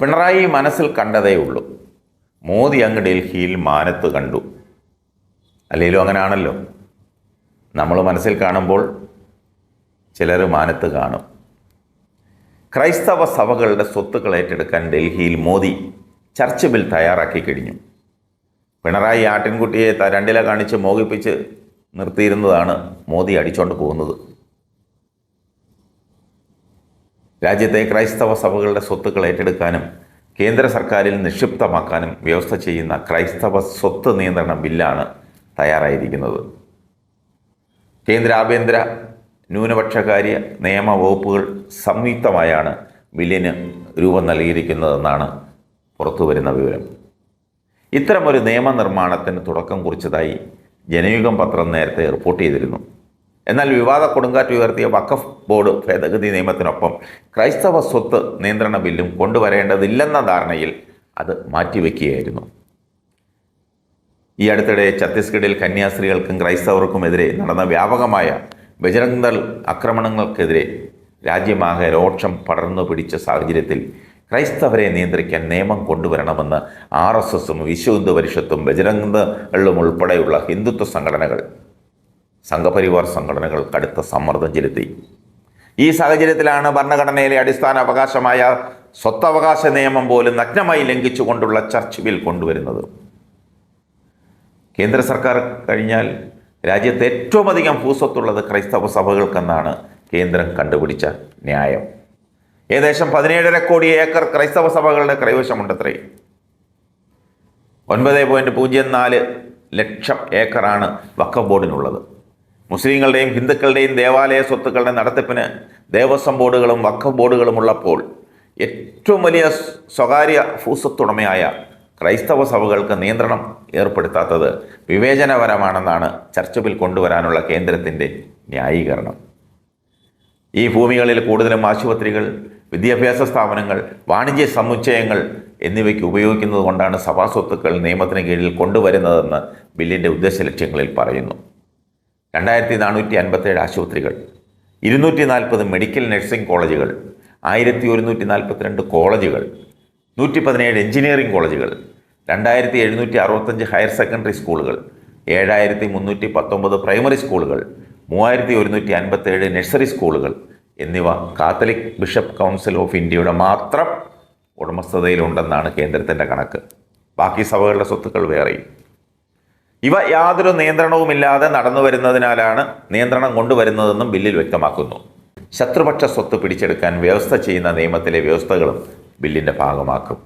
പിണറായി മനസ്സിൽ കണ്ടതേ ഉള്ളൂ. മോദി അങ്ങ് ഡൽഹിയിൽ മാനത്ത് കണ്ടു. അല്ലെങ്കിലും അങ്ങനെയാണല്ലോ നമ്മൾ മനസ്സിൽ കാണുമ്പോൾ ചിലർ മാനത്ത് കാണും. ക്രൈസ്തവ സഭകളുടെ സ്വത്തുക്കൾ ഏറ്റെടുക്കാൻ ഡൽഹിയിൽ മോദി ചർച്ച് ബിൽ തയ്യാറാക്കി കഴിഞ്ഞു. പിണറായി ആട്ടിൻകുട്ടിയെ രണ്ടില കാണിച്ച് മോഹിപ്പിച്ച് നിർത്തിയിരുന്നതാണ് മോദി അടിച്ചോണ്ട് പോകുന്നത്. രാജ്യത്തെ ക്രൈസ്തവ സഭകളുടെ സ്വത്തുക്കൾ ഏറ്റെടുക്കാനും കേന്ദ്ര സർക്കാരിൽ നിക്ഷിപ്തമാക്കാനും വ്യവസ്ഥ ചെയ്യുന്ന ക്രൈസ്തവ സ്വത്ത് നിയന്ത്രണ ബില്ലാണ് തയ്യാറായിരിക്കുന്നത്. കേന്ദ്ര ആഭ്യന്തര ന്യൂനപക്ഷകാര്യ നിയമ വകുപ്പുകൾ സംയുക്തമായാണ് ബില്ലിന് രൂപം നൽകിയിരിക്കുന്നതെന്നാണ് പുറത്തുവരുന്ന വിവരം. ഇത്തരമൊരു നിയമനിർമ്മാണത്തിന് തുടക്കം കുറിച്ചതായി ജനയുഗം പത്രം നേരത്തെ റിപ്പോർട്ട് ചെയ്തിരുന്നു. എന്നാൽ വിവാദ കൊടുങ്കാറ്റ് ഉയർത്തിയ വഖഫ് ബോർഡ് ഭേദഗതി നിയമത്തിനൊപ്പം ക്രൈസ്തവ സ്വത്ത് നിയന്ത്രണ ബില്ലും കൊണ്ടുവരേണ്ടതില്ലെന്ന ധാരണയിൽ അത് മാറ്റിവെക്കുകയായിരുന്നു. ഈ അടുത്തിടെ ഛത്തീസ്ഗഡിൽ കന്യാസ്ത്രീകൾക്കും ക്രൈസ്തവർക്കുമെതിരെ നടന്ന വ്യാപകമായ ബജരംഗ് ദൾ ആക്രമണങ്ങൾക്കെതിരെ രാജ്യമാകെ രോക്ഷം പടർന്നു പിടിച്ച സാഹചര്യത്തിൽ ക്രൈസ്തവരെ നിയന്ത്രിക്കാൻ നിയമം കൊണ്ടുവരണമെന്ന് ആർ എസ് എസും വിശ്വ ഹിന്ദു പരിഷത്തും ബജരംഗ് ദളും ഉൾപ്പെടെയുള്ള ഹിന്ദുത്വ സംഘടനകൾ സംഘപരിവാർ സംഘടനകൾ കടുത്ത സമ്മർദ്ദം ചെലുത്തി. ഈ സാഹചര്യത്തിലാണ് ഭരണഘടനയിലെ അടിസ്ഥാന അവകാശമായ സ്വത്തവകാശ നിയമം പോലും നഗ്നമായി ലംഘിച്ചുകൊണ്ടുള്ള ചർച്ച് ബിൽ കൊണ്ടുവരുന്നത്. കേന്ദ്ര സർക്കാർ കഴിഞ്ഞാൽ രാജ്യത്ത് ഏറ്റവും അധികം ഭൂസ്വത്തുള്ളത് ക്രൈസ്തവ സഭകൾക്കെന്നാണ് കേന്ദ്രം കണ്ടുപിടിച്ച ന്യായം. ഏകദേശം പതിനേഴര കോടി ഏക്കർ ക്രൈസ്തവ സഭകളുടെ കൈവശമുണ്ടത്രേ ഒൻപത് പോയിന്റ് പൂജ്യം നാല് ലക്ഷം ഏക്കറാണ് വക്കബോർഡിനുള്ളത് ബോർഡിനുള്ളത്. മുസ്ലിങ്ങളുടെയും ഹിന്ദുക്കളുടെയും ദേവാലയ സ്വത്തുക്കളുടെ നടത്തിപ്പിന് ദേവസ്വം ബോർഡുകളും വഖഫ് ബോർഡുകളും ഉള്ളപ്പോൾ ഏറ്റവും വലിയ സ്വകാര്യ ഭൂസ്വത്തുടമയായ ക്രൈസ്തവ സഭകൾക്ക് നിയന്ത്രണം ഏർപ്പെടുത്താത്തത് വിവേചനപരമാണെന്നാണ് ചർച്ചപ്പിൽ കൊണ്ടുവരാനുള്ള കേന്ദ്രത്തിന്റെ ന്യായീകരണം. ഈ ഭൂമികളിൽ കൂടുതലും ആശുപത്രികൾ വിദ്യാഭ്യാസ സ്ഥാപനങ്ങൾ വാണിജ്യ സമുച്ചയങ്ങൾ എന്നിവയ്ക്ക് ഉപയോഗിക്കുന്നത് കൊണ്ടാണ് സഭാസ്വത്തുക്കൾ നിയമത്തിന് കീഴിൽ കൊണ്ടുവരുന്നതെന്ന് ബില്ലിന്റെ ഉദ്ദേശ ലക്ഷ്യങ്ങളിൽ പറയുന്നു. രണ്ടായിരത്തി നാനൂറ്റി അൻപത്തേഴ് ആശുപത്രികൾ ഇരുന്നൂറ്റി നാൽപ്പത് മെഡിക്കൽ നഴ്സിംഗ് കോളേജുകൾ ആയിരത്തി ഒരുന്നൂറ്റി നാൽപ്പത്തിരണ്ട് കോളേജുകൾ നൂറ്റി പതിനേഴ് എഞ്ചിനീയറിംഗ് കോളേജുകൾ രണ്ടായിരത്തി എഴുന്നൂറ്റി അറുപത്തഞ്ച് ഹയർ സെക്കൻഡറി സ്കൂളുകൾ ഏഴായിരത്തി മുന്നൂറ്റി പത്തൊമ്പത് പ്രൈമറി സ്കൂളുകൾ മൂവായിരത്തി ഒരുന്നൂറ്റി അൻപത്തേഴ് നഴ്സറി സ്കൂളുകൾ എന്നിവ കാത്തലിക് ബിഷപ്പ് കൗൺസിൽ ഓഫ് ഇന്ത്യയുടെ മാത്രം ഉടമസ്ഥതയിലുണ്ടെന്നാണ് കേന്ദ്രത്തിന്റെ കണക്ക്. ബാക്കി സഭകളുടെ സ്വത്തുക്കൾ വേറെയും. ഇവ യാതൊരു നിയന്ത്രണവുമില്ലാതെ നടന്നു വരുന്നതിനാലാണ് നിയന്ത്രണം കൊണ്ടുവരുന്നതെന്നും ബില്ലിൽ വ്യക്തമാക്കുന്നു. ശത്രുപക്ഷ സ്വത്ത് പിടിച്ചെടുക്കാൻ വ്യവസ്ഥ ചെയ്യുന്ന നിയമത്തിലെ വ്യവസ്ഥകളും ബില്ലിന്റെ ഭാഗമാക്കും.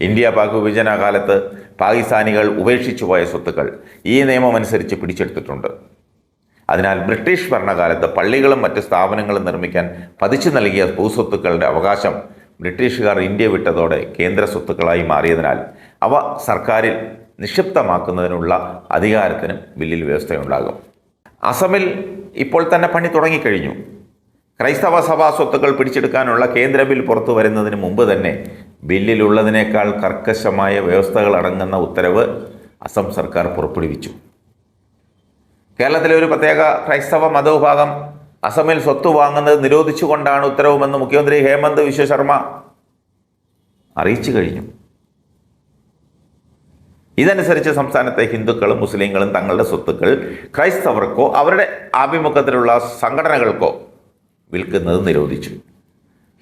ഇന്ത്യ പാക് വിഭജന കാലത്ത് പാകിസ്ഥാനികൾ ഉപേക്ഷിച്ചു പോയ സ്വത്തുക്കൾ ഈ നിയമമനുസരിച്ച് പിടിച്ചെടുത്തിട്ടുണ്ട്. അതിനാൽ ബ്രിട്ടീഷ് ഭരണകാലത്ത് പള്ളികളും മറ്റ് സ്ഥാപനങ്ങളും നിർമ്മിക്കാൻ പതിച്ചു നൽകിയ ഭൂസ്വത്തുക്കളുടെ അവകാശം ബ്രിട്ടീഷുകാർ ഇന്ത്യ വിട്ടതോടെ കേന്ദ്ര സ്വത്തുക്കളായി മാറിയതിനാൽ അവ സർക്കാരിൽ നിക്ഷിപ്തമാക്കുന്നതിനുള്ള അധികാരത്തിനും ബില്ലിൽ വ്യവസ്ഥയുണ്ടാകും. അസമിൽ ഇപ്പോൾ തന്നെ പണി തുടങ്ങിക്കഴിഞ്ഞു. ക്രൈസ്തവ സഭാ സ്വത്തുക്കൾ പിടിച്ചെടുക്കാനുള്ള കേന്ദ്ര ബിൽ പുറത്തു വരുന്നതിന് മുമ്പ് തന്നെ ബില്ലിലുള്ളതിനേക്കാൾ കർക്കശമായ വ്യവസ്ഥകൾ അടങ്ങുന്ന ഉത്തരവ് അസം സർക്കാർ പുറപ്പെടുവിച്ചു. കേരളത്തിലെ ഒരു പ്രത്യേക ക്രൈസ്തവ മതവിഭാഗം അസമിൽ സ്വത്ത് വാങ്ങുന്നത് നിരോധിച്ചുകൊണ്ടാണ് ഉത്തരവുമെന്ന് മുഖ്യമന്ത്രി ഹേമന്ത് വിശ്വശർമ്മ അറിയിച്ചു കഴിഞ്ഞു. ഇതനുസരിച്ച് സംസ്ഥാനത്തെ ഹിന്ദുക്കളും മുസ്ലിങ്ങളും തങ്ങളുടെ സ്വത്തുക്കൾ ക്രൈസ്തവർക്കോ അവരുടെ ആഭിമുഖത്തിലുള്ള സംഘടനകൾക്കോ വിൽക്കുന്നത് നിരോധിച്ചു.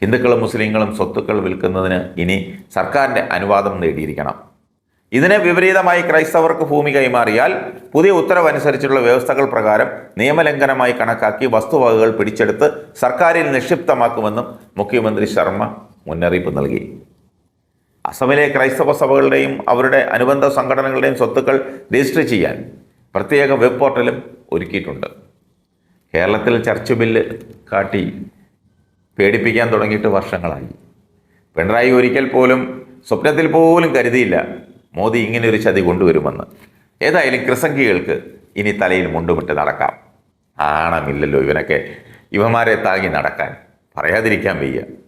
ഹിന്ദുക്കളും മുസ്ലിങ്ങളും സ്വത്തുക്കൾ വിൽക്കുന്നതിന് ഇനി സർക്കാരിന്റെ അനുവാദം നേടിയിരിക്കണം. ഇതിന് വിപരീതമായി ക്രൈസ്തവർക്ക് ഭൂമി കൈമാറിയാൽ പുതിയ ഉത്തരവനുസരിച്ചുള്ള വ്യവസ്ഥകൾ പ്രകാരം നിയമലംഘനമായി കണക്കാക്കി വസ്തുവകകൾ പിടിച്ചെടുത്ത് സർക്കാരിൽ നിക്ഷിപ്തമാക്കുമെന്നും മുഖ്യമന്ത്രി ശർമ്മ മുന്നറിയിപ്പ് നൽകി. അസമിലെ ക്രൈസ്തവ സഭകളുടെയും അവരുടെ അനുബന്ധ സംഘടനകളുടെയും സ്വത്തുക്കൾ രജിസ്റ്റർ ചെയ്യാൻ പ്രത്യേക വെബ് പോർട്ടലും ഒരുക്കിയിട്ടുണ്ട്. കേരളത്തിൽ ചർച്ച് ബില്ല് കാട്ടി പേടിപ്പിക്കാൻ തുടങ്ങിയിട്ട് വർഷങ്ങളായി. പിണറായി ഒരിക്കൽ പോലും സ്വപ്നത്തിൽ പോലും കരുതിയില്ല മോദി ഇങ്ങനെയൊരു ചതി കൊണ്ടുവരുമെന്ന്. ഏതായാലും ക്രിസംഖികൾക്ക് ഇനി തലയിൽ മുണ്ടുമിട്ട് നടക്കാം. ആണമില്ലല്ലോ ഇവനൊക്കെ. ഇവന്മാരെ താങ്ങി നടക്കാൻ പറയാതിരിക്കാൻ വയ്യ.